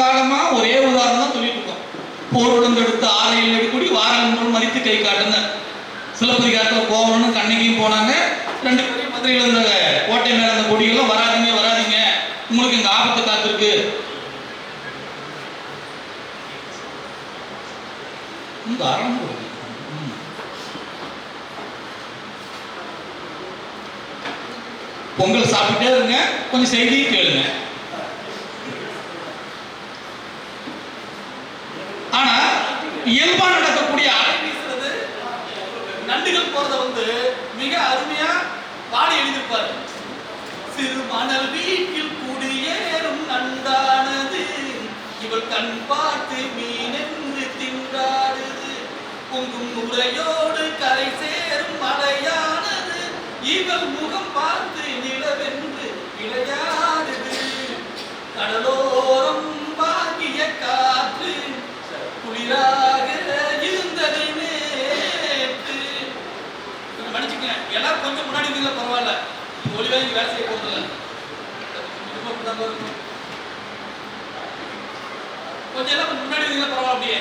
காலமா ஒரே உதாரணம் தான் சொல்லிட்டு இருக்கோம் போர் உடந்தெடுத்து ஆறையில் எடுக்கக்கூடிய வாரம் மதித்து கை காட்டுங்க சிலப்பதிகாரத்தில் போகணும்னு கண்ணகியும் போனாங்க. ரெண்டு பேரும் மதுரையில் இருந்த கோட்டை மேல இருந்த கொடிகளும் வராதீங்க வராதீங்க. உங்களுக்கு இந்த ஆபத்து காத்திருக்கு. இந்த அறம் பொங்கல் சாப்பிட்டே இருங்க. கொஞ்சம் செய்தியும் கேளுங்க. இயல்பா நடக்கக்கூடிய அலை வீசுறது. நண்டுகள் போறத வந்து மிக அருமையா பாடி எழுதியிருப்பாரு. சிறு மணல் வீட்டில் குடியேறும் நண்டானது. இவள் கண் பார்த்து மீனென்று திண்டாடுது. பொங்கும் நுரையோடு கரை சேரும் மலையானது. இவள் முகம் பார்த்து நிலவென்று விளையாடுது கடலோரம் வாங்கிய காற்று. குளிரா எல்லாரும் கொஞ்சம் முன்னாடி இருந்தீங்களா? பரவாயில்ல. ஒளிவே இங்க வேலை செய்ய போறதில்ல. கொஞ்சம் எல்லாம் முன்னாடி இருந்தீங்களா? பரவாயில்ல அப்படியே.